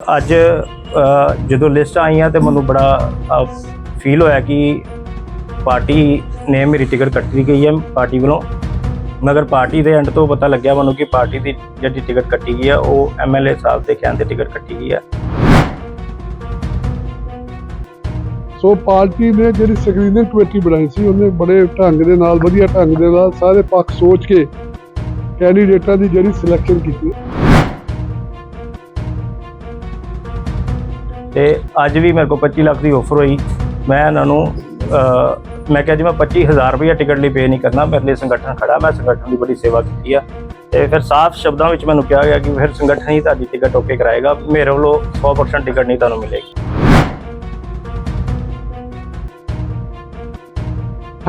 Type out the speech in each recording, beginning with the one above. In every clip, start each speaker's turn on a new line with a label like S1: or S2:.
S1: ਅੱਜ ਜਦੋਂ ਲਿਸਟ ਆਈਆਂ ਤੇ ਮੈਨੂੰ ਬੜਾ ਫੀਲ ਹੋਇਆ ਕਿ ਪਾਰਟੀ ਨੇ ਮੇਰੀ ਟਿਕਟ ਕੱਟੀ ਗਈ ਹੈ ਪਾਰਟੀ ਵੱਲੋਂ। ਮਗਰ ਪਾਰਟੀ ਦੇ ਐਂਡ ਤੋਂ ਪਤਾ ਲੱਗਿਆ ਮੈਨੂੰ ਕਿ ਪਾਰਟੀ ਦੀ ਜਿਹੜੀ ਟਿਕਟ ਕੱਟੀ ਗਈ ਹੈ ਉਹ ਐਮਐਲਏ ਸਾਹਿਬ ਦੇ ਕਹਿਣ ਤੇ ਟਿਕਟ ਕੱਟੀ ਗਈ ਹੈ
S2: ਸੋ ਪਾਰਟੀ ਨੇ ਜਿਹੜੀ ਸਕਰੀਨਿੰਗ ਕਮੇਟੀ ਬਣਾਈ ਸੀ, ਉਹਨੇ ਬੜੇ ਢੰਗ ਦੇ ਨਾਲ, ਵਧੀਆ ਢੰਗ ਦੇ ਨਾਲ ਸਾਰੇ ਪੱਖ ਸੋਚ ਕੇ ਕੈਂਡੀਡੇਟਾਂ ਦੀ ਜਿਹੜੀ ਸਿਲੈਕਸ਼ਨ ਕੀਤੀ।
S1: ਤੇ ਅੱਜ ਵੀ ਮੇਰੇ ਕੋਲ 25 ਲੱਖ ਦੀ ਆਫਰ ਹੋਈ। ਮੈਂ ਇਹਨਾਂ ਨੂੰ ਮੈਂ ਕਿਹਾ ਜੀ, ਮੈਂ 25000 ਰੁਪਏ ਟਿਕਟ ਲਈ ਪੇ ਨਹੀਂ ਕਰਨਾ, ਮੇਰੇ ਲਈ ਸੰਗਠਨ ਖੜਾ, ਮੈਂ ਸੰਗਠਨ ਦੀ ਬੜੀ ਸੇਵਾ ਕੀਤੀ ਆ। ਤੇ ਫਿਰ ਸਾਫ਼ ਸ਼ਬਦਾਂ ਵਿੱਚ ਮੈਨੂੰ ਕਿਹਾ ਗਿਆ ਕਿ ਫਿਰ ਸੰਗਠਨ ਹੀ ਤੁਹਾਡੀ ਟਿਕਟ ਓਕੇ ਕਰਾਏਗਾ, ਮੇਰੇ ਵੱਲੋਂ 100% ਟਿਕਟ ਨਹੀਂ ਤੁਹਾਨੂੰ ਮਿਲੇਗੀ।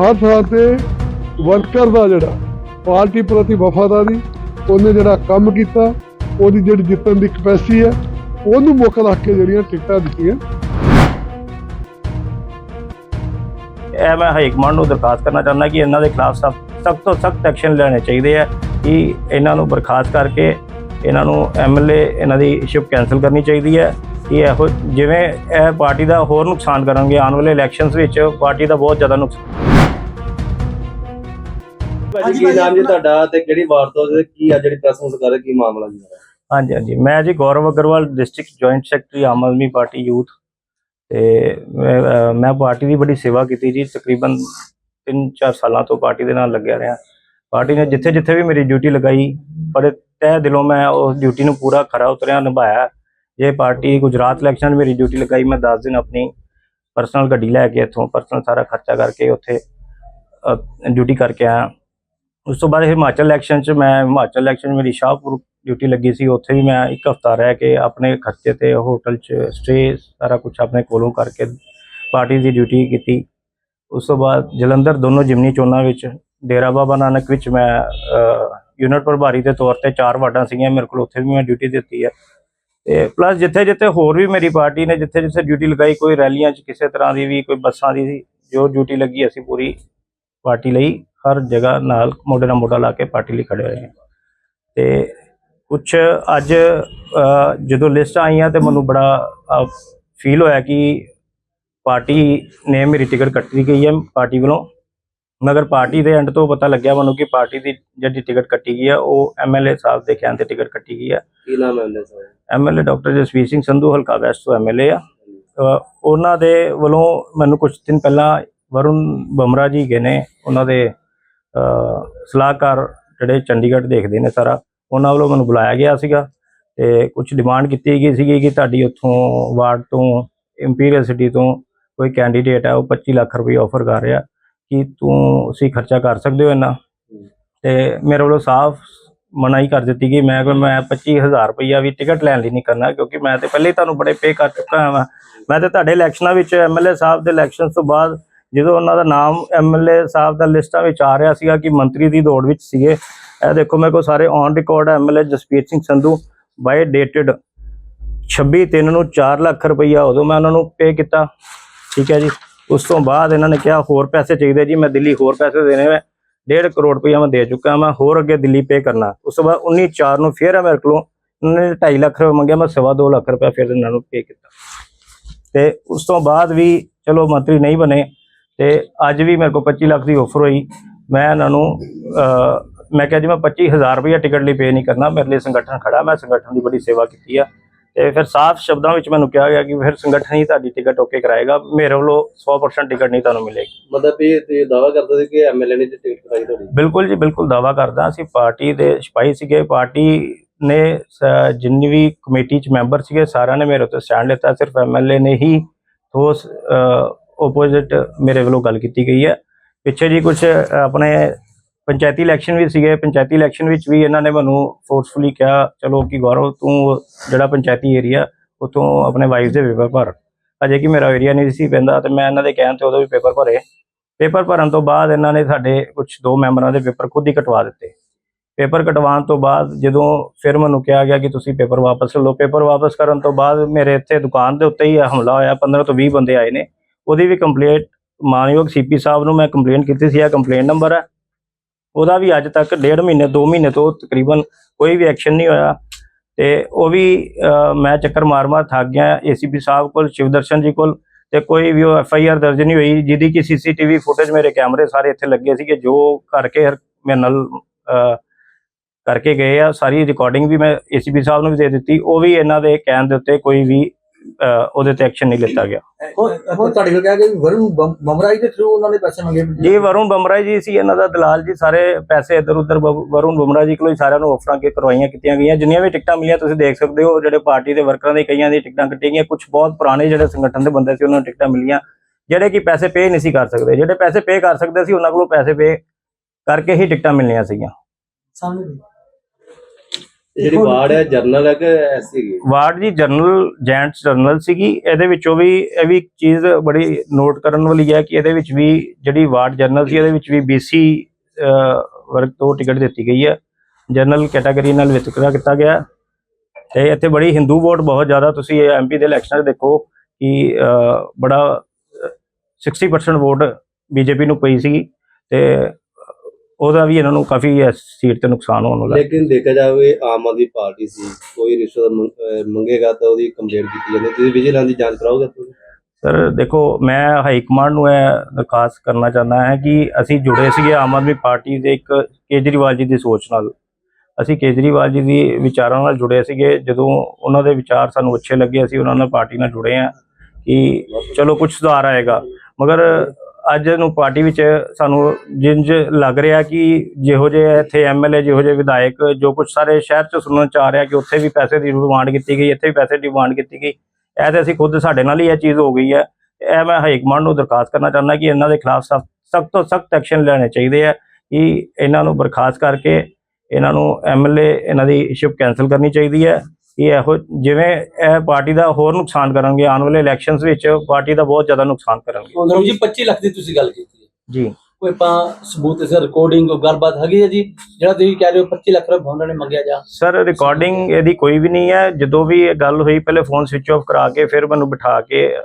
S2: ਹਰ ਥਾਂ ਤੇ ਵਰਕਰ ਦਾ ਜਿਹੜਾ, ਪਾਰਟੀ ਪ੍ਰਤੀ ਵਫਾਦਾਰੀ, ਉਹਨੇ ਜਿਹੜਾ ਕੰਮ ਕੀਤਾ, ਉਹਦੀ ਜਿਹੜੀ ਜਿੱਤਣ ਦੀ ਕਪੈਸਿਟੀ ਹੈ ਉਹਨੂੰ ਮੁੱਖ ਰੱਖ ਕੇ ਜਿਹੜੀਆਂ ਟਿਕਟਾਂ ਦਿੱਤੀਆਂ।
S1: ਇਹ ਮੈਂ ਹਾਈ ਕਮਾਂਡ ਨੂੰ ਦਰਖਾਸਤ ਕਰਨਾ ਚਾਹੁੰਦਾ ਕਿ ਇਹਨਾਂ ਦੇ ਖਿਲਾਫ ਸਖਤ ਤੋਂ ਸਖਤ ਐਕਸ਼ਨ ਲੈਣੇ ਚਾਹੀਦੇ ਆ ਕਿ ਇਹਨਾਂ ਨੂੰ ਬਰਖਾਸਤ ਕਰਕੇ ਇਹਨਾਂ ਨੂੰ ਐਮਐਲਏ ਇਹਨਾਂ ਦੀ ਸ਼ਿਪ ਕੈਨਸਲ ਕਰਨੀ ਚਾਹੀਦੀ ਹੈ। ਕਿ ਇਹੋ ਜਿਵੇਂ ਇਹ ਪਾਰਟੀ ਦਾ ਹੋਰ ਨੁਕਸਾਨ ਕਰਨਗੇ ਆਉਣ ਵਾਲੇ ਇਲੈਕਸ਼ਨਸ ਵਿੱਚ ਪਾਰਟੀ ਦਾ ਬਹੁਤ ਜ਼ਿਆਦਾ ਨੁਕਸਾਨ
S3: ਭਾਜੀ ਕੀ ਨਾਮ ਜੀ ਤੁਹਾਡਾ ਤੇ ਕਿਹੜੀ ਵਾਰ ਤੋਂ ਕੀ ਆ ਜਿਹੜੀ ਪ੍ਰੈਸ ਨੂੰ ਕਰ ਕੀ ਮਾਮਲਾ ਜੀ?
S1: ਹਾਂਜੀ ਹਾਂਜੀ। ਮੈਂ ਜੀ Gaurav Agarwal district joint secretary Aam Aadmi party youth. ਤੇ ਮੈਂ ਮੈਂ ਪਾਰਟੀ ਦੀ ਬੜੀ ਸੇਵਾ ਕੀਤੀ ਜੀ। ਤਕਰੀਬਨ 3-4 ਸਾਲਾਂ ਤੋਂ ਪਾਰਟੀ ਦੇ ਨਾਲ ਲੱਗਿਆ ਰਿਹਾ। ਪਾਰਟੀ ਨੇ ਜਿੱਥੇ ਜਿੱਥੇ ਵੀ ਮੇਰੀ ਡਿਊਟੀ ਲਗਾਈ, ਬੜੇ ਤਹਿ ਦਿਲੋਂ ਮੈਂ ਉਸ ਡਿਊਟੀ ਨੂੰ ਪੂਰਾ ਖਰਾ ਉਤਰਿਆ, ਨਿਭਾਇਆ। ਜੇ ਪਾਰਟੀ ਗੁਜਰਾਤ ਇਲੈਕਸ਼ਨ ਮੇਰੀ ਡਿਊਟੀ ਲਗਾਈ, ਮੈਂ 10 ਦਿਨ ਆਪਣੀ ਪਰਸਨਲ ਗੱਡੀ ਲੈ ਕੇ ਇੱਥੋਂ ਪਰਸਨਲ ਸਾਰਾ ਖਰਚਾ ਕਰਕੇ ਉੱਥੇ ਡਿਊਟੀ ਕਰਕੇ ਆਇਆ। ਉਸ ਤੋਂ ਬਾਅਦ ਹਿਮਾਚਲ ਇਲੈਕਸ਼ਨ 'ਚ ਮੈਂ ਹਿਮਾਚਲ ਇਲੈਕਸ਼ਨ ਮੇਰੀ ਸ਼ਾਹਪੁਰ ਡਿਊਟੀ ਲੱਗੀ ਸੀ, ਉੱਥੇ ਵੀ ਮੈਂ ਇੱਕ ਹਫਤਾ ਰਹਿ ਕੇ ਆਪਣੇ ਖਰਚੇ ਤੇ ਹੋਟਲ 'ਚ ਸਟੇ ਸਾਰਾ ਕੁਝ ਆਪਣੇ ਕੋਲੋਂ ਕਰਕੇ ਪਾਰਟੀ ਦੀ ਡਿਊਟੀ ਕੀਤੀ। ਉਸ ਤੋਂ ਬਾਅਦ ਜਲੰਧਰ ਦੋਨੋਂ ਜਿਮਨੀ ਚੋਣਾਂ ਵਿੱਚ, ਡੇਰਾ ਬਾਬਾ ਨਾਨਕ ਵਿੱਚ ਮੈਂ ਯੂਨਿਟ ਪ੍ਰਭਾਰੀ ਦੇ ਤੌਰ ਤੇ ਚਾਰ ਵਾਰਡਾਂ ਸੀਗੀਆਂ, ਮੇਰੇ ਕੋਲ ਉੱਥੇ ਵੀ ਮੈਂ ਡਿਊਟੀ ਦਿੱਤੀ ਹੈ ਤੇ ਪਲੱਸ ਜਿੱਥੇ ਜਿੱਥੇ ਹੋਰ ਵੀ ਮੇਰੀ ਪਾਰਟੀ ਨੇ ਜਿੱਥੇ ਜਿੱਥੇ ਡਿਊਟੀ ਲਗਾਈ, ਕੋਈ ਰੈਲੀਆਂ 'ਚ ਕਿਸੇ ਤਰ੍ਹਾਂ ਦੀ ਵੀ, ਕੋਈ ਬੱਸਾਂ ਦੀ ਸੀ ਜੋ ਡਿਊਟੀ ਲੱਗੀ ਅਸੀਂ ਪੂਰੀ ਪਾਰਟੀ ਲਈ, ਹਰ ਜਗ੍ਹਾ ਨਾਲ ਮੋਢੇ ਨਾਲ ਮੋਢਾ ਲਾ ਕੇ ਪਾਰਟੀ ਲਈ ਖੜੇ ਹੋਏ ਹਾਂ ਤੇ ਕੁਝ ਅੱਜ ਜਦੋਂ ਲਿਸਟ ਆਈਆਂ ਤੇ ਮੈਨੂੰ ਬੜਾ ਫੀਲ ਹੋਇਆ ਕਿ ਪਾਰਟੀ ਨੇ ਮੇਰੀ ਟਿਕਟ ਕੱਟੀ ਗਈ ਹੈ ਪਾਰਟੀ ਵੱਲੋਂ। ਮਗਰ ਪਾਰਟੀ ਦੇ ਐਂਡ ਤੋਂ ਪਤਾ ਲੱਗਿਆ ਮੈਨੂੰ ਕਿ ਪਾਰਟੀ ਦੀ ਜਿਹੜੀ ਟਿਕਟ ਕੱਟੀ ਗਈ ਹੈ ਉਹ ਐਮਐਲਏ ਸਾਹਿਬ ਦੇ ਕਹਿਣ ਤੇ ਟਿਕਟ ਕੱਟੀ ਗਈ ਹੈ।
S3: ਕੀ ਨਾਮ ਹੈ ਉਹਦਾ sir
S1: MLA doctor Jasvir Singh Sandhu ਹਲਕਾ ਵੈਸਟ ਤੋਂ ਐਮਐਲਏ ਆ। ਉਹਨਾਂ ਦੇ ਵੱਲੋਂ ਮੈਨੂੰ ਕੁਝ ਦਿਨ ਪਹਿਲਾਂ ਵਰੁਣ ਬਮਰਾ ਜੀ ਗਏ ਨੇ। ਉਹਨਾਂ ਦੇ ਸਲਾਹਕਾਰ ਜਿਹੜੇ ਚੰਡੀਗੜ੍ਹ ਦੇਖਦੇ ਨੇ ਸਾਰਾ। ਉਹਨਾਂ ਵੱਲੋਂ ਮੈਨੂੰ ਬੁਲਾਇਆ ਗਿਆ ਸੀਗਾ ਤੇ ਕੁਝ ਡਿਮਾਂਡ ਕੀਤੀ ਗਈ ਸੀਗੀ ਕਿ ਤੁਹਾਡੀ ਉੱਥੋਂ ਵਾਰਡ ਤੋਂ ਇੰਪੀਰੀਅਲ ਸਿਟੀ ਤੋਂ ਕੋਈ ਕੈਂਡੀਡੇਟ ਹੈ, ਉਹ 25 ਲੱਖ ਰੁਪਏ ਆਫਰ ਕਰ ਰਿਹਾ ਕਿ ਤੂੰ ਅਸੀਂ ਖਰਚਾ ਕਰ ਸਕਦੇ ਹੋ ਇੰਨਾ। ਤੇ ਮੇਰੇ ਵੱਲੋਂ ਸਾਫ਼ ਮਨਾਹੀ ਕਰ ਦਿੱਤੀ ਗਈ। ਮੈਂ ਕਿ ਮੈਂ 25000 ਰੁਪਈਆ ਵੀ ਟਿਕਟ ਲੈਣ ਲਈ ਨਹੀਂ ਕਰਨਾ ਕਿਉਂਕਿ ਮੈਂ ਤੇ ਪਹਿਲੇ ਹੀ ਤੁਹਾਨੂੰ ਬੜੇ ਪੇ ਕਰ ਚੁੱਕਾ ਹਾਂ ਮੈਂ। ਤੇ ਤੁਹਾਡੇ ਇਲੈਕਸ਼ਨਾਂ ਵਿੱਚ ਐਮਐਲਏ ਸਾਹਿਬ ਦੇ ਇਲੈਕਸ਼ਨ ਤੋਂ ਬਾਅਦ ਜਦੋਂ ਉਹਨਾਂ ਦਾ ਨਾਮ ਐਮਐਲਏ ਸਾਹਿਬ ਦਾ ਲਿਸਟਾਂ ਵਿੱਚ ਆ ਰਿਹਾ ਸੀਗਾ ਕਿ ਮੰਤਰੀ ਦੀ ਦੌੜ ਵਿੱਚ ਸੀਗੇ ਇਹ ਦੇਖੋ ਮੇਰੇ ਕੋਲ ਸਾਰੇ on record MLA Jasbir Singh Sandhu by dated 26 ਤਿੰਨ ਨੂੰ 4 ਲੱਖ ਰੁਪਈਆ ਉਦੋਂ ਮੈਂ ਉਹਨਾਂ ਨੂੰ ਪੇ ਕੀਤਾ, ਠੀਕ ਹੈ ਜੀ। ਉਸ ਤੋਂ ਬਾਅਦ ਇਹਨਾਂ ਨੇ ਕਿਹਾ ਹੋਰ ਪੈਸੇ ਚਾਹੀਦੇ ਜੀ, ਮੈਂ ਦਿੱਲੀ ਹੋਰ ਪੈਸੇ ਦੇਣੇ ਮੈਂ 1.5 ਕਰੋੜ ਰੁਪਈਆ ਮੈਂ ਦੇ ਚੁੱਕਾ ਮੈਂ ਹੋਰ ਅੱਗੇ ਦਿੱਲੀ ਪੇ ਕਰਨਾ। ਉਸ ਤੋਂ ਬਾਅਦ 19 4 ਨੂੰ ਫਿਰ ਮੇਰੇ ਕੋਲੋਂ ਉਹਨਾਂ ਨੇ 2.5 ਲੱਖ ਰੁਪਏ ਮੰਗਿਆ ਮੈਂ ਸਵਾ ਦੋ ਲੱਖ ਰੁਪਏ ਫਿਰ ਇਹਨਾਂ ਨੂੰ ਪੇ ਕੀਤਾ। ਤੇ ਉਸ ਤੋਂ ਬਾਅਦ ਵੀ ਚਲੋ ਮੰਤਰੀ ਨਹੀਂ ਬਣੇ, ਤੇ ਅੱਜ ਵੀ ਮੇਰੇ ਕੋਲ 25 ਲੱਖ ਦੀ ਆਫਰ ਹੋਈ, ਮੈਂ ਇਹਨਾਂ ਨੂੰ ਮੈਂ ਕਿਹਾ ਜੀ ਮੈਂ 25000 ਰੁਪਏ ਟਿਕਟ ਲਈ ਪੇ ਨਹੀਂ ਕਰਨਾ ਮੇਰੇ ਲਈ ਸੰਗਠਨ ਖੜਾ ਮੈਂ ਸੰਗਠਨ ਦੀ ਬੜੀ ਸੇਵਾ ਕੀਤੀ ਆ। ਤੇ ਫਿਰ ਸਾਫ਼ ਸ਼ਬਦਾਂ ਵਿੱਚ ਮੈਨੂੰ ਕਿਹਾ ਗਿਆ ਕਿ ਫਿਰ ਸੰਗਠਨ ਹੀ ਤੁਹਾਡੀ ਟਿਕਟ ਓਕੇ ਕਰਾਏਗਾ ਮੇਰੇ ਵੱਲੋਂ 100% ਟਿਕਟ ਨਹੀਂ ਤੁਹਾਨੂੰ ਮਿਲੇਗੀ।
S3: ਮਤਲਬ ਇਹ ਤੇ ਦਾਵਾ ਕਰਦੇ ਸੀ ਕਿ ਐਮਐਲਏ ਨੇ ਟਿਕਟ ਕਰਾਈ ਤੁਹਾਡੀ?
S1: ਬਿਲਕੁਲ ਜੀ ਬਿਲਕੁਲ ਦਾਵਾ ਕਰਦਾ ਅਸੀਂ ਪਾਰਟੀ ਦੇ ਸਿਪਾਹੀ ਸੀਗੇ ਪਾਰਟੀ ਨੇ ਜਿੰਨੀ ਵੀ ਕਮੇਟੀ ਚ ਮੈਂਬਰ ਸੀਗੇ ਸਾਰਿਆਂ ਨੇ ਮੇਰੇ ਉੱਤੇ ਸਟੈਂਡ ਲਿੱਤਾ ਸਿਰਫ ਐਮਐਲਏ ਨੇ ਹੀ ਠੋਸ ਆਪੋਜ਼ਿਟ ਮੇਰੇ ਵੱਲੋਂ ਗੱਲ ਕੀਤੀ ਗਈ ਹੈ। ਪਿੱਛੇ ਜੀ ਕੁਝ ਆਪਣੇ ਪੰਚਾਇਤੀ ਇਲੈਕਸ਼ਨ ਵੀ ਸੀਗੇ, ਪੰਚਾਇਤੀ ਇਲੈਕਸ਼ਨ ਵਿੱਚ ਵੀ ਇਹਨਾਂ ਨੇ ਮੈਨੂੰ ਫੋਰਸਫੁਲੀ ਕਿਹਾ, ਚਲੋ ਕਿ ਗੌਰਵ, ਤੂੰ ਜਿਹੜਾ ਪੰਚਾਇਤੀ ਏਰੀਆ ਉਤੋਂ ਆਪਣੇ ਵਾਈਫ ਦੇ ਪੇਪਰ ਭਰ। ਅਜੇ ਕਿ ਮੇਰਾ ਏਰੀਆ ਨਹੀਂ ਸੀ ਪੈਂਦਾ ਤੇ ਮੈਂ ਇਹਨਾਂ ਦੇ ਕਹਿਣ ਤੇ ਉਦੋਂ ਵੀ ਪੇਪਰ ਭਰੇ। ਪੇਪਰ ਭਰਨ ਤੋਂ ਬਾਅਦ ਇਹਨਾਂ ਨੇ ਸਾਡੇ ਕੁਝ ਦੋ ਮੈਂਬਰਾਂ ਦੇ ਪੇਪਰ ਖੁਦ ਹੀ ਕਟਵਾ ਦਿੱਤੇ। ਪੇਪਰ ਕਟਵਾਉਣ ਤੋਂ ਬਾਅਦ ਜਦੋਂ ਫਿਰ ਮੈਨੂੰ ਕਿਹਾ ਗਿਆ ਕਿ ਤੁਸੀਂ ਪੇਪਰ ਵਾਪਸ ਲੈ ਲਓ। ਪੇਪਰ ਵਾਪਸ ਕਰਨ ਤੋਂ ਬਾਅਦ ਮੇਰੇ ਇੱਥੇ ਦੁਕਾਨ ਦੇ ਉੱਤੇ ਹੀ ਹਮਲਾ ਹੋਇਆ 15 ਤੋਂ 20 ਬੰਦੇ ਆਏ ਨੇ। ਉਹਦੀ ਵੀ ਕੰਪਲੇਂਟ ਮਾਨਯੋਗ ਸੀਪੀ ਸਾਹਿਬ ਨੂੰ ਮੈਂ ਕੰਪਲੇਂਟ ਕੀਤੀ ਸੀ, ਇਹ ਕੰਪਲੇਂਟ ਨੰਬਰ ਹੈ। ਉਹਦਾ ਵੀ ਅੱਜ ਤੱਕ ਡੇਢ ਮਹੀਨੇ 2 ਮਹੀਨੇ ਤੋਂ ਤਕਰੀਬਨ ਕੋਈ ਵੀ ਐਕਸ਼ਨ ਨਹੀਂ ਹੋਇਆ। ਤੇ ਉਹ ਵੀ ਮੈਂ ਚੱਕਰ ਮਾਰ ਮਾਰ ਥੱਕ ਗਿਆ ਏਸੀਪੀ ਸਾਹਿਬ ਕੋਲ ਸ਼ਿਵਦਰਸ਼ਨ ਜੀ ਕੋਲ ਤੇ ਕੋਈ ਵੀ ਉਹ ਐਫ ਆਈ ਆਰ ਦਰਜ ਨਹੀਂ ਹੋਈ, ਜਿਹਦੀ ਕਿ ਸੀਸੀਟੀਵੀ ਫੁਟੇਜ ਮੇਰੇ ਕੈਮਰੇ ਸਾਰੇ ਇੱਥੇ ਲੱਗੇ ਸੀਗੇ, ਜੋ ਕਰਕੇ ਹਰ- ਮੇਰੇ ਨਾਲ ਕਰਕੇ ਗਏ ਆ। ਸਾਰੀ ਰਿਕਾਰਡਿੰਗ ਵੀ ਮੈਂ ਏਸੀਪੀ ਸਾਹਿਬ ਨੂੰ ਵੀ ਦੇ ਦਿੱਤੀ। ਉਹ ਵੀ ਇਹਨਾਂ ਦੇ ਕਹਿਣ ਦੇ ਉੱਤੇ ਕੋਈ ਵੀ ਉਹਦੇ ਤੇ ਐਕਸ਼ਨ ਨਹੀਂ ਲਿੱਤਾ ਗਿਆ।
S4: ਹੁਣ ਤੁਹਾਡੇ ਕੋਲ ਕਿਹਾ ਕਿ ਵਰੁਣ ਬਮ- ਬਮਰਾਈ ਦੇ ਥਰੂ ਉਹਨਾਂ ਨੇ ਪੈਸੇ ਮੰਗੇ
S1: ਜੀ ਵਰੁਣ ਬਮਰਾ ਜੀ ਸੀ ਇਹਨਾਂ ਦਾ ਦਲਾਲ ਜੀ ਸਾਰੇ ਪੈਸੇ ਇੱਧਰ ਉੱਧਰ ਵਰੁਣ ਬਮਰਾ ਜੀ ਕੋਲੋਂ ਸਾਰਿਆਂ ਨੂੰ ਆਫਰਾਂ ਕੇ ਕਰਵਾਈਆਂ ਕੀਤੀਆਂ ਗਈਆਂ। ਜਿੰਨੀਆਂ ਵੀ ਟਿਕਟਾਂ ਮਿਲੀਆਂ ਤੁਸੀਂ ਦੇਖ ਸਕਦੇ ਹੋ ਜਿਹੜੇ ਪਾਰਟੀ ਦੇ ਵਰਕਰਾਂ ਦੇ ਕਈਆਂ ਦੀ ਟਿਕਟਾਂ ਕੱਟੀਆਂ ਗਈਆਂ। ਕੁਝ ਬਹੁਤ ਪੁਰਾਣੇ ਜਿਹੜੇ ਸੰਗਠਨ ਦੇ ਬੰਦੇ ਸੀ ਉਹਨਾਂ ਨੂੰ ਟਿਕਟਾਂ ਮਿਲੀਆਂ। ਜਿਹੜੇ ਕਿ ਪੈਸੇ ਪੇ ਨਹੀਂ ਸੀ ਕਰ ਸਕਦੇ। ਜਿਹੜੇ ਪੈਸੇ ਪੇ ਕਰ ਸਕਦੇ ਸੀ ਉਹਨਾਂ ਕੋਲੋਂ ਪੈਸੇ ਪੇ ਕਰਕੇ ਹੀ ਟਿਕਟਾਂ ਮਿਲਣੀਆਂ ਸੀਗੀਆਂ।
S4: ਸਾਹਮਣੇ
S3: ਜਿਹੜੀ ਵਾਰਡ ਹੈ ਜਰਨਲ ਹੈ ਕਿ ਐਸੀ ਹੈਗੀ
S1: ਵਾਰਡ ਜੀ ਜਨਰਲ ਜੈਂਟਸ ਜਨਰਲ ਸੀਗੀ। ਇਹਦੇ ਵਿੱਚੋਂ ਵੀ ਇਹ ਵੀ ਚੀਜ਼ ਬੜੀ ਨੋਟ ਕਰਨ ਵਾਲੀ ਹੈ ਕਿ ਇਹਦੇ ਵਿੱਚ ਵੀ ਜਿਹੜੀ ਵਾਰਡ ਜਨਰਲ ਸੀ ਇਹਦੇ ਵਿੱਚ ਵੀ BC ਵਰਗ ਤੋਂ ਟਿਕਟ ਦਿੱਤੀ ਗਈ ਹੈ। ਜਨਰਲ ਕੈਟਾਗਰੀ ਨਾਲ ਵਿਤਕਰਾ ਕੀਤਾ ਗਿਆ। ਹੈ। ਤੇ ਇੱਥੇ ਬੜੀ ਹਿੰਦੂ ਵੋਟ ਬਹੁਤ ਜ਼ਿਆਦਾ। ਤੁਸੀਂ ਐਮਪੀ ਦੇ ਇਲੈਕਸ਼ਨ ਦੇਖੋ ਕਿ ਬੜਾ ਅਹ, 60% ਵੋਟ ਬੀਜੇਪੀ ਨੂੰ ਪਈ ਸੀਗੀ। ਤੇ ਉਹਦਾ ਵੀ ਇਹਨਾਂ ਨੂੰ ਕਾਫੀ ਇਸ ਸੀਟ ਤੇ ਨੁਕਸਾਨ ਹੋਣ ਵਾਲਾ।
S3: ਲੇਕਿਨ ਦੇਖਿਆ ਜਾਵੇ ਆਮ ਆਦਮੀ ਪਾਰਟੀ ਸੀ ਕੋਈ ਰਿਸ਼ਵਤ ਮੰਗ- ਅਹ ਮੰਗੇਗਾ ਤਾਂ ਉਹਦੀ ਕੰਪਲੇਂਟ ਕੀਤੀ ਜਾਂਦੀ ਤੁਸੀਂ ਵਿਜੀਲੈਂਸ ਦੀ ਜਾਂਚ ਕਰਾਓਗੇ ਤੁਸੀਂ
S1: ਸਰ ਦੇਖੋ ਮੈਂ ਹਾਈ ਕਮਾਂਡ ਨੂੰ ਇਹ ਦਰਖਾਸਤ ਕਰਨਾ ਚਾਹੁੰਦਾ ਹਾਂ ਕਿ ਅਸੀਂ ਜੁੜੇ ਸੀਗੇ ਆਮ ਆਦਮੀ ਪਾਰਟੀ ਦੇ ਇੱਕ ਕੇਜਰੀਵਾਲ ਜੀ ਦੀ ਸੋਚ ਨਾਲ। ਅਸੀਂ ਕੇਜਰੀਵਾਲ ਜੀ ਦੀ ਵਿਚਾਰਾਂ ਨਾਲ ਜੁੜੇ ਸੀਗੇ। ਜਦੋਂ ਉਹਨਾਂ ਦੇ ਵਿਚਾਰ ਸਾਨੂੰ ਅੱਛੇ ਲੱਗੇ ਅਸੀਂ ਉਹਨਾਂ ਨਾਲ ਪਾਰਟੀ ਨਾਲ ਜੁੜੇ ਹਾਂ ਕਿ ਚਲੋ ਕੁਝ ਸੁਧਾਰ ਆਏਗਾ। ਮਗਰ ਅੱਜ ਨੂੰ ਪਾਰਟੀ ਵਿੱਚ ਸਾਨੂੰ ਜਿੰਜ ਲੱਗ ਰਿਹਾ ਕਿ ਜਿਹੋ ਜਿਹੇ ਇੱਥੇ ਐਮਐਲਏ ਜਿਹੋ ਜਿਹੇ ਵਿਧਾਇਕ, ਜੋ ਕੁਝ ਸਾਰੇ ਸ਼ਹਿਰ ਚ ਸੁਣਨ ਚ ਆ ਰਿਹਾ ਕਿ ਉੱਥੇ ਵੀ ਪੈਸੇ ਦੀ ਡਿਮਾਂਡ ਕੀਤੀ ਗਈ, ਇੱਥੇ ਵੀ ਪੈਸੇ ਦੀ ਡਿਮਾਂਡ ਕੀਤੀ ਗਈ। ਇਹ ਤੇ ਅਸੀਂ ਖੁਦ ਸਾਡੇ ਨਾਲ ਹੀ ਇਹ ਚੀਜ਼ ਹੋ ਗਈ ਹੈ। ਇਹ ਮੈਂ ਹਾਈ ਕਮਾਂਡ ਨੂੰ ਦਰਖਾਸਤ ਕਰਨਾ ਚਾਹੁੰਦਾ ਕਿ ਇਹਨਾਂ ਦੇ ਖਿਲਾਫ ਸਖਤ ਤੋਂ ਸਖਤ ਐਕਸ਼ਨ ਲੈਣੇ ਚਾਹੀਦੇ ਆ ਕਿ ਇਹਨਾਂ ਨੂੰ ਬਰਖਾਸਤ ਕਰਕੇ ਇਹਨਾਂ ਨੂੰ ਐਮਐਲਏ ਇਹਨਾਂ ਦੀ ਸ਼ਿਪ ਕੈਨਸਲ ਕਰਨੀ ਚਾਹੀਦੀ ਹੈ। ਕਿ ਇਹੋ ਜਿਵੇਂ ਇਹ ਪਾਰਟੀ ਦਾ ਹੋਰ ਨੁਕਸਾਨ ਕਰਨਗੇ ਆਉਣ ਵਾਲੇ ਇਲੈਕਸ਼ਨਸ ਵਿੱਚ ਪਾਰਟੀ ਦਾ ਬਹੁਤ ਜ਼ਿਆਦਾ ਨੁਕਸਾਨ ਕਰਨਗੇ।
S5: ਗੁਰੂ ਜੀ 25 ਲੱਖ ਦੀ ਤੁਸੀਂ ਗੱਲ ਕੀਤੀ ਹੈ।
S1: ਜੀ।
S5: ਕੋਈ ਆਪਾਂ ਸਬੂਤ ਇਸ ਰਿਕਾਰਡਿੰਗ ਕੋਈ ਗੱਲਬਾਤ ਹੈਗੀ ਹੈ ਜੀ? ਜਿਹੜਾ ਤੁਸੀਂ ਕਹਿ ਰਹੇ ਹੋ 25 ਲੱਖ ਰੁਪਏ ਉਹਨਾਂ ਨੇ ਮੰਗਿਆ ਜਾ
S1: ਸਰ ਰਿਕਾਰਡਿੰਗ ਇਹਦੀ ਕੋਈ ਵੀ ਨਹੀਂ ਹੈ। ਜਦੋਂ ਵੀ ਇਹ ਗੱਲ ਹੋਈ ਪਹਿਲੇ ਫੋਨ ਸਵਿਚ ਆਫ ਕਰਾ ਕੇ ਫਿਰ ਮੈਨੂੰ ਬਿਠਾ ਕੇ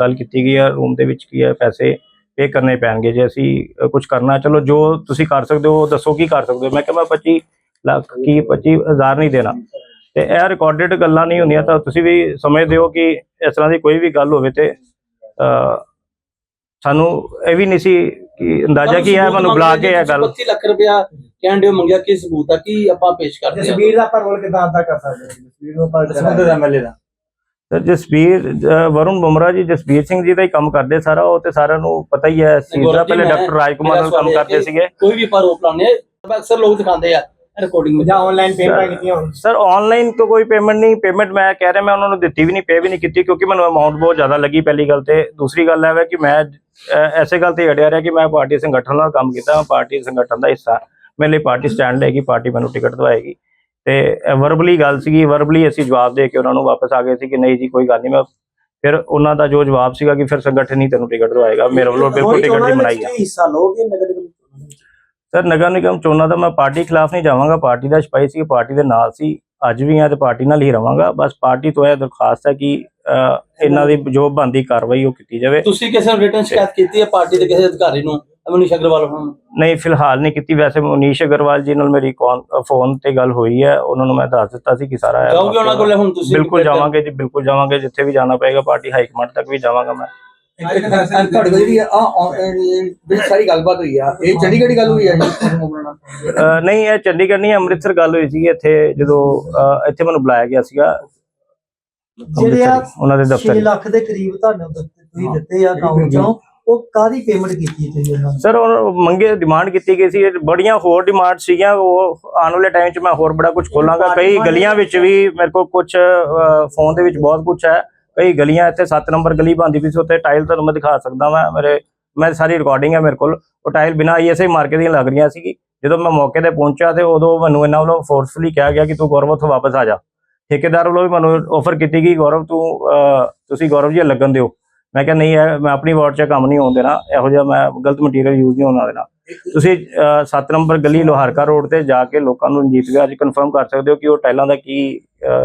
S1: ਗੱਲ ਕੀਤੀ ਗਈ ਹੈ। ਰੂਮ ਦੇ ਵਿੱਚ ਕੀ ਹੈ ਪੈਸੇ ਪੇ ਕਰਨੇ ਪੈਣਗੇ ਜੇ ਅਸੀਂ ਕੁਝ ਕਰਨਾ ਚਲੋ ਜੋ ਤੁਸੀਂ ਕਰ ਸਕਦੇ ਹੋ ਦੱਸੋ ਕੀ ਕਰ ਸਕਦੇ ਹੋ। ਮੈਂ ਕਿਹਾ ਮੈਂ 25 ਲੱਖ ਕੀ 25000 ਨਹੀਂ ਦੇਣਾ। ਤੇ ਇਹ ਰਿਕਾਰਡਡ ਗੱਲਾਂ ਨਹੀਂ ਹੁੰਦੀਆਂ ਤਾਂ ਤੁਸੀਂ ਵੀ ਸਮਝਦੇ ਹੋ ਕਿ ਇਸ ਤਰ੍ਹਾਂ ਦੀ ਕੋਈ ਵੀ ਗੱਲ ਹੋਵੇ ਤੇ ਸਾਨੂੰ ਇਹ ਵੀ ਨਹੀਂ ਸੀ ਕਿ ਅੰਦਾਜ਼ਾ ਕੀ ਹੈ ਮੈਨੂੰ ਬੁਲਾ ਕੇ ਇਹ ਗੱਲ
S5: 25 ਲੱਖ ਰੁਪਇਆ ਕਹਿਣ ਦਿਓ ਮੰਗਿਆ ਕੀ ਸਬੂਤ ਆ? ਕੀ ਆਪਾਂ ਪੇਸ਼ ਕਰਦੇ ਹਾਂ
S4: ਜਸਬੀਰ ਦਾ ਆਪਾਂ ਰੋਲ ਕਿਦਾਂ ਅਦਾ ਕਰ ਸਕਦੇ ਹਾਂ? ਜਸਬੀਰ ਨੂੰ ਆਪਾਂ ਜਸਬੀਰ ਦਾ ਐਮਐਲਏ ਦਾ।
S1: ਵਰੁਣ ਬੁਮਰਾ ਜੀ ਜਸਬੀਰ ਸਿੰਘ ਜੀ ਦਾ ਹੀ ਕੰਮ ਕਰਦੇ ਸਾਰਾ ਉਹ ਤੇ ਸਾਰਿਆਂ ਨੂੰ ਪਤਾ ਹੀ ਹੈ ਇਸ ਚੀਜ਼ ਦਾ ਪਹਿਲੇ ਡਾਕਟਰ ਰਾਜਕੁਮਾਰ
S5: ਮੇਰਾ
S1: ਨਾਲ ਕੰਮ ਕਰਦੇ ਸੀਗੇ।
S5: ਕੋਈ ਵੀ ਰੋਪ ਲਾਉਂਦੇ ਆ ਅਕਸਰ ਲੋਕ ਦਿਖਾਉਂਦੇ ਆ ਰਿਕਾਰਡਿੰਗ ਵਿੱਚ।
S4: ਜਾਂ ਆਨਲਾਈਨ ਪੇਮੈਂਟ ਕੀਤੀਆਂ ਹੋਣ।
S1: ਸਰ ਆਨਲਾਈਨ ਤੋਂ ਕੋਈ ਪੇਮੈਂਟ ਨਹੀਂ। ਪੇਮੈਂਟ ਮੈਂ ਕਹਿ ਰਿਹਾ ਮੈਂ ਉਹਨਾਂ ਨੂੰ ਦਿੱਤੀ ਵੀ ਨਹੀਂ ਪੇ ਵੀ ਨਹੀਂ ਕੀਤੀ ਕਿਉਂਕਿ ਮੈਨੂੰ ਅਮਾਉਂਟ ਬਹੁਤ ਜ਼ਿਆਦਾ ਲੱਗੀ ਪਹਿਲੀ ਗੱਲ ਤੇ। ਦੂਸਰੀ ਗੱਲ ਹੈ ਕਿ ਮੈਂ ਐਸੇ ਗੱਲ ਤੇ ਅੜਿਆ ਰਿਹਾ ਕਿ ਮੈਂ ਪਾਰਟੀ ਸੰਗਠਨ ਨਾਲ ਕੰਮ ਕੀਤਾ ਪਾਰਟੀ ਸੰਗਠਨ ਦਾ ਹਿੱਸਾ। ਮੇਰੇ ਲਈ ਪਾਰਟੀ ਸਟੈਂਡ ਲਏਗੀ ਪਾਰਟੀ ਮੈਨੂੰ ਟਿਕਟ ਦਵਾਏਗੀ। ਤੇ ਵਰਬਲੀ ਗੱਲ ਸੀਗੀ ਵਰਬਲੀ ਅਸੀਂ ਜਵਾਬ ਦੇ ਕੇ ਉਹਨਾਂ ਨੂੰ ਵਾਪਸ ਆ ਗਏ ਸੀ ਕਿ ਨਹੀਂ ਜੀ ਕੋਈ ਗੱਲ ਨਹੀਂ ਮੈਂ ਫਿਰ ਉਹਨਾਂ ਦਾ ਜੋ ਜਵਾਬ ਸੀਗਾ ਕਿ ਫਿਰ ਸੰਗਠਨ ਹੀ ਤੈਨੂੰ ਟਿਕਟ ਦਵਾਏਗਾ। ਮੇਰੇ ਵੱਲੋਂ ਬਿਲਕੁਲ ਟਿਕਟ ਨਹੀਂ ਬਣਾਈ ਹੈ
S4: ਹਿੱਸਾ ਲੋਗੇ ਨਗਰ
S1: ਸਰ ਨਗਰ ਨਿਗਮ ਚੋਣਾਂ ਦਾ ਮੈਂ ਪਾਰਟੀ ਖਿਲਾਫ ਨਹੀਂ ਜਾਵਾਂਗਾ। ਪਾਰਟੀ ਦਾ ਸਿਪਾਹੀ ਸੀ ਪਾਰਟੀ ਦੇ ਨਾਲ ਸੀ। ਅੱਜ ਵੀ ਆ ਤੇ ਪਾਰਟੀ ਨਾਲ ਹੀ ਰਵਾਂਗਾ। ਬਸ ਪਾਰਟੀ ਤੋਂ ਇਹ ਦਰਖਾਸਤ ਹੈ ਕਿ ਇਹਨਾਂ ਦੀ ਜੋ ਬੰਦੀ ਕਾਰਵਾਈ ਉਹ ਕੀਤੀ ਜਾਵੇ।
S5: ਤੁਸੀਂ ਕਿਸੇ ਨੂੰ ਰਿਟਰਨ ਸ਼ਿਕਾਇਤ ਕੀਤੀ ਹੈ ਪਾਰਟੀ ਦੇ ਕਿਸੇ ਅਧਿਕਾਰੀ ਨੂੰ? ਅਮਨੀਸ਼ ਅਗਰਵਾਲ ਨੂੰ?
S1: ਨਹੀਂ ਫਿਲਹਾਲ ਨਹੀਂ ਕੀਤੀ। ਵੈਸੇ ਮਨੀਸ਼ ਅਗਰਵਾਲ ਜੀ ਨਾਲ ਮੇਰੀ ਫੋਨ ਤੇ ਗੱਲ ਹੋਈ ਹੈ। ਉਹਨਾਂ ਨੂੰ ਮੈਂ ਦੱਸ ਦਿੱਤਾ ਸੀ ਕਿ ਸਾਰਾ ਇਹ
S5: ਜਾਓਗੇ ਉਹਨਾਂ ਕੋਲ ਹੁਣ ਤੁਸੀਂ?
S1: ਬਿਲਕੁਲ ਜਾਵਾਂਗੇ ਜੀ ਬਿਲਕੁਲ ਜਾਵਾਂਗੇ। ਜਿੱਥੇ ਵੀ ਜਾਣਾ ਪਏਗਾ ਪਾਰਟੀ ਹਾਈ ਕਮਾਂਡ ਤੱਕ ਵੀ ਜਾਵਾਂਗਾ ਮੈਂ।
S4: ਤੁਹਾਡੇ ਕੋਲ ਜਿਹੜੀ ਆ ਜਿਹੜੀ ਸਾਰੀ ਗੱਲਬਾਤ ਹੋਈ ਆ ਇਹ ਚੰਡੀਗੜ੍ਹ ਦੀ ਗੱਲ ਹੋਈ ਆ ਜੀ
S1: ਅਹ, ਨਹੀਂ ਇਹ ਚੰਡੀਗੜ੍ਹ ਨਹੀਂ ਅੰਮ੍ਰਿਤਸਰ ਗੱਲ ਹੋਈ ਸੀ ਇੱਥੇ ਜਦੋਂ ਅਹ, ਇੱਥੇ ਮੈਨੂੰ ਬੁਲਾਇਆ ਗਿਆ ਸੀਗਾ।
S6: ਜਿਹੜੇ ਆ
S1: ਅੰਮ੍ਰਿਤਸਰ, ਉਹਨਾਂ ਦੇ
S6: 6
S1: ਦਫ਼ਤਰ
S6: ਲੱਖ ਦੇ ਕਰੀਬ ਤੁਹਾਨੂੰ ਦਿੱਤੇ ਤੁਸੀਂ ਦਿੱਤੇ ਆ ਅਕਾਊਂਟ ਚੋਂ। ਉਹ ਕਾਦੀ ਪੇਮੈਂਟ ਕੀਤੀ ਤੁਸੀਂ ਉਹਨਾਂ ਨੂੰ?
S1: ਸਰ ਉਹ ਮੰਗੇ ਡਿਮਾਂਡ ਕੀਤੀ ਗਈ ਸੀ। ਬੜੀਆਂ ਹੋਰ ਡਿਮਾਂਡ ਸੀਗੀਆਂ। ਉਹ ਆਉਣ ਵਾਲੇ ਟਾਈਮ 'ਚ ਮੈਂ ਹੋਰ ਬੜਾ ਕੁਝ ਖੋਲਾਂਗਾ। ਕਈ ਗਲੀਆਂ ਵਿੱਚ ਵੀ ਮੇਰੇ ਕੋਲ ਕੁਝ ਫੋਨ ਦੇ ਵਿੱਚ ਬਹੁਤ ਕੁਝ ਹੈ। ਕਈ ਗਲੀਆਂ ਇੱਥੇ 7 ਨੰਬਰ ਗਲੀ ਬੰਦੀ ਵੀ ਸੀ, ਉੱਥੇ ਟਾਈਲ ਤੁਹਾਨੂੰ ਮੈਂ ਦਿਖਾ ਸਕਦਾ ਮੈਂ ਮੇਰੇ, ਮੈਂ ਸਾਰੀ ਰਿਕਾਰਡਿੰਗ ਹੈ ਮੇਰੇ ਕੋਲ। ਉਹ ਟਾਈਲ ਬਿਨਾ ਆਈਐਸਆਈ ਮਾਰਕੇ ਦੀਆਂ ਲੱਗ ਰਹੀਆਂ ਸੀਗੀ। ਜਦੋਂ ਮੈਂ ਮੌਕੇ ਤੇ ਪਹੁੰਚਿਆ ਤੇ ਉਦੋਂ ਮੈਨੂੰ ਇਹਨਾਂ ਵੱਲੋਂ ਫੋਰਸਫੁਲੀ ਕਿਹਾ ਗਿਆ ਕਿ ਤੂੰ ਗੌਰਵ ਉੱਥੋਂ ਵਾਪਸ ਆ ਜਾ। ਠੇਕੇਦਾਰ ਵੱਲੋਂ ਵੀ ਮੈਨੂੰ ਆਫਰ ਕੀਤੀ ਗਈ, ਗੌਰਵ, ਤੂੰ ਤੁਸੀਂ ਗੌਰਵ ਜੀ ਲੱਗਣ ਦਿਓ। ਮੈਂ ਕਿਹਾ, ਨਹੀਂ, ਇਹ, ਮੈਂ ਆਪਣੀ ਵਾਰਡ 'ਚ ਕੰਮ ਨਹੀਂ ਹੋਣ ਦੇਣਾ। ਇਹੋ ਜਿਹਾ ਮੈਂ ਗਲਤ ਮਟੀਰੀਅਲ ਯੂਜ਼ ਨਹੀਂ ਹੋਣਾ ਦੇਣਾ। ਤੁਸੀਂ 7 ਨੰਬਰ ਗਲੀ ਲੋਹਾਰਕਾ ਰੋਡ ਤੇ ਜਾ ਕੇ ਲੋਕਾਂ ਨੂੰ ਰਣਜੀਤ ਗਿਆ ਅੱਜ ਕਨਫਰਮ ਕਰ ਸਕਦੇ ਹੋ ਕਿ ਉਹ ਟਾਈਲਾਂ ਦਾ ਕੀ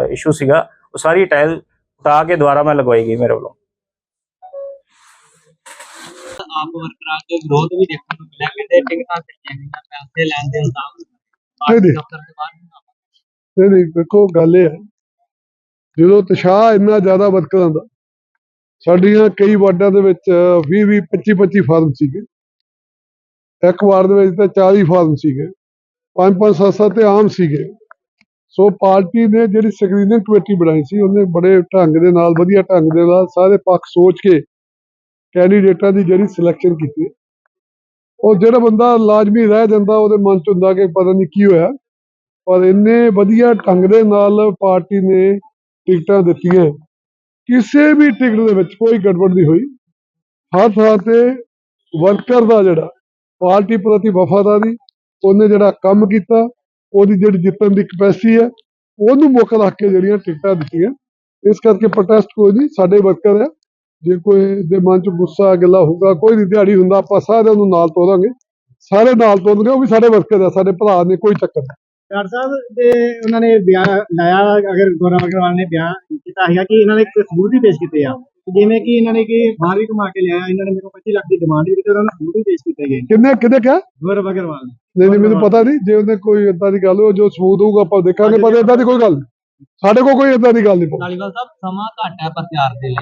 S1: ਇਸ਼ੂ ਸੀਗਾ। ਉਹ ਸਾਰੀ ਟਾਈਲ ਉਟਾ ਕੇ ਦੁਬਾਰਾ ਮੈਂ ਲਗਵਾਈ ਗਈ ਮੇਰੇ ਵੱਲੋਂ।
S7: ਆਪ ਵਰਕਰਾਂ ਦੇ ਵਿਰੋਧ ਵੀ ਦੇਖਣ ਨੂੰ ਮਿਲਿਆ ਕਹਿੰਦੇ ਟਿਕਟਾਂ ਤੇ ਚੈਨਲ ਪੈਸੇ ਲੈਣ ਦੇ ਇਲਜ਼ਾਮ
S2: ਨਹੀਂ, ਨਹੀਂ।
S7: ਦਫ਼ਤਰ ਦੇ ਬਾਹਰ
S2: ਨਹੀਂ ਨਹੀਂ ਦੇਖੋ ਗੱਲ ਇਹ ਹੈ ਜਦੋਂ ਉਤਸ਼ਾਹ ਇੰਨਾ ਜ਼ਿਆਦਾ ਵਰਕਰਾਂ ਦਾ ਸਾਡੀਆਂ ਕਈ ਵਾਰਡਾਂ ਦੇ ਵਿੱਚ 20 20 25 25 ਫਾਰਮ ਸੀਗੇ। ਇੱਕ ਵਾਰਡ ਦੇ ਵਿੱਚ ਤਾਂ 40 ਫਾਰਮ ਸੀਗੇ ਪੰਜ ਪੰਜ ਸੱਤ ਸੱਤ ਤੇ ਆਮ ਸੀਗੇ। ਸੋ ਪਾਰਟੀ ਨੇ ਜਿਹੜੀ ਸਕਰੀਨਿੰਗ ਕਮੇਟੀ ਬਣਾਈ ਸੀ, ਉਹਨੇ ਬੜੇ ਢੰਗ ਦੇ ਨਾਲ, ਵਧੀਆ ਢੰਗ ਦੇ ਨਾਲ ਸਾਰੇ ਪੱਖ ਸੋਚ ਕੇ ਕੈਂਡੀਡੇਟਾਂ ਦੀ ਜਿਹੜੀ ਸਿਲੈਕਸ਼ਨ ਕੀਤੀ ਉਹ ਜਿਹੜਾ ਬੰਦਾ ਲਾਜ਼ਮੀ ਰਹਿ ਜਾਂਦਾ, ਉਹਦੇ ਮਨ ਚ ਹੁੰਦਾ ਕਿ ਪਤਾ ਨਹੀਂ ਕੀ ਹੋਇਆ, ਪਰ ਇੰਨੇ ਵਧੀਆ ਢੰਗ ਦੇ ਨਾਲ ਪਾਰਟੀ ਨੇ ਟਿਕਟਾਂ ਦਿੱਤੀਆਂ। ਕਿਸੇ ਵੀ ਟਿਕਟ ਦੇ ਵਿੱਚ ਕੋਈ ਗੜਬੜ ਨਹੀਂ ਹੋਈ। ਹਰ ਥਾਂ ਤੇ ਵਰਕਰ ਦਾ ਜਿਹੜਾ, ਪਾਰਟੀ ਪ੍ਰਤੀ ਵਫਾਦਾਰੀ, ਉਹਨੇ ਜਿਹੜਾ ਕੰਮ ਕੀਤਾ। ਉਹਦੀ ਜਿਹੜੀ ਜਿੱਤਣ ਦੀ ਕਪੈਸਿਟੀ ਹੈ, ਉਹਨੂੰ ਮੁੱਖ ਰੱਖ ਕੇ ਜਿਹੜੀਆਂ ਟਿਕਟਾਂ ਦਿੱਤੀਆਂ। ਇਸ ਕਰਕੇ ਪ੍ਰੋਟੈਸਟ ਕੋਈ ਨਹੀਂ, ਸਾਡੇ ਵਰਕਰ ਹੈ ਜੇ ਕੋਈ ਦੇ ਮਨ ਚ ਗੁੱਸਾ, ਗੱਲਾ ਹੋਊਗਾ, ਕੋਈ ਨਹੀਂ ਦਿਹਾੜੀ ਹੁੰਦਾ, ਆਪਾਂ ਸਾਰਿਆਂ ਨੂੰ ਨਾਲ ਤੋਰਾਂਗੇ। ਸਾਰੇ ਨਾਲ ਤੋਰਨਗੇ, ਉਹ ਵੀ ਸਾਡੇ ਵਰਕਰ ਆ, ਸਾਡੇ ਭਰਾ ਨੇ, ਕੋਈ ਚੱਕਰ ਨਹੀਂ।
S8: ਡਾਕਟਰ ਸਾਹਿਬ ਦੇ ਉਹਨਾਂ ਨੇ ਬਿਆਨ ਲਾਇਆ, ਅਗਰ ਗੌਰਵ ਅਗਰਵਾਲ ਨੇ ਬਿਆਨ ਕੀਤਾ ਹੈਗਾ ਕਿ ਇਹਨਾਂ ਨੇ ਇੱਕ ਵੀ ਪੇਸ਼ ਕੀਤੇ ਆ? ਜਿਵੇਂ ਕਿ ਇਹਨਾਂ ਨੇ ਕਿ ਬਾਹਰ ਵੀ ਘੁਮਾ ਕੇ ਲਿਆਇਆ ਇਹਨਾਂ ਨੇ ਮੇਰੇ ਕੋਲ 25 ਲੱਖ ਦੀ ਡਿਮਾਂਡ ਵੀ ਕੀਤੀ ਉਹਨਾਂ ਨੂੰ ਸਬੂਤ ਵੀ ਪੇਸ਼ ਕੀਤੇ ਗਏ
S2: ਕਿੰਨੇ ਕਿਹਦੇ ਕਿਹਾ?
S8: ਗੌਰਵ ਅਗਰਵਾਲ।
S2: ਨਹੀਂ ਨਹੀਂ ਮੈਨੂੰ ਪਤਾ ਨਹੀਂ ਜੇ ਉਹਨੇ ਕੋਈ ਏਦਾਂ ਦੀ ਗੱਲ ਹੋ ਜੋ ਸਬੂਤ ਹੋਊਗਾ ਆਪਾਂ ਦੇਖਾਂਗੇ ਪਰ ਏਦਾਂ ਦੀ ਕੋਈ ਗੱਲ ਨਹੀਂ। ਸਾਡੇ ਕੋਲ ਕੋਈ ਏਦਾਂ ਦੀ ਗੱਲ ਨਹੀਂ।
S7: ਧਾਲੀਵਾਲ ਸਾਹਿਬ ਸਮਾਂ ਘੱਟ ਹੈ ਪ੍ਰਚਾਰ ਦੇ ਲਈ।